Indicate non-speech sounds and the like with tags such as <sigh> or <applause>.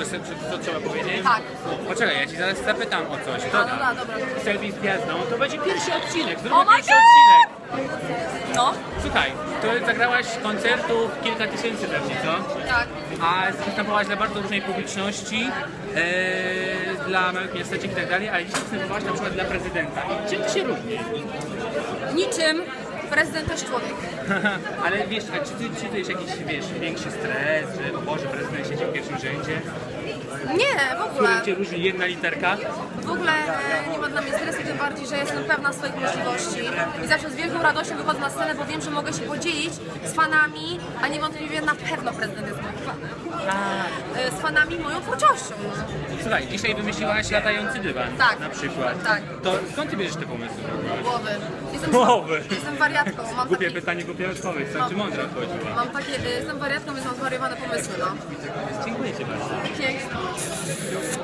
To, se- to trzeba powiedzieć? Tak. Poczekaj, ja ci zaraz zapytam o coś. Dobra. dobra, dobra. Selfie z gwiazdą, to będzie pierwszy odcinek. Zróbmy Oh my pierwszy God! odcinek. No, Słuchaj, to zagrałaś koncertów kilka tysięcy pewnie, co? tak. A występowałaś dla bardzo różnej publiczności, e, dla małych miasteczek i tak dalej, ale dzisiaj występowałaś na przykład dla prezydenta. I czym ty się różnisz? Niczym prezydent też człowiek. <laughs> ale wiesz, a czy ty czujesz jakiś, wiesz, większy stres, że o Boże, prezydent w pierwszym rzędzie? Nie, w ogóle. Którym cię różni jedna literka? W ogóle e, nie ma dla mnie stresu, tym bardziej, że jestem pewna swoich możliwości i zawsze z wielką radością wychodzę na scenę, bo wiem, że mogę się podzielić z fanami, a niewątpliwie na pewno prezydent fanami moją twórczością. No. Słuchaj, dzisiaj wymyśliłaś latający dywan Tak. na przykład. Tak. To skąd ty bierzesz te pomysły? Głowy. Jestem, Głowy. jestem wariatką, mam Głupie takie, pytanie, głupia odpowiedź. Znaczy mądra odpowiedziła. mam takie, jestem wariatką, więc mam zwariowane pomysły, no. Dziękuję ci bardzo. Pięknie.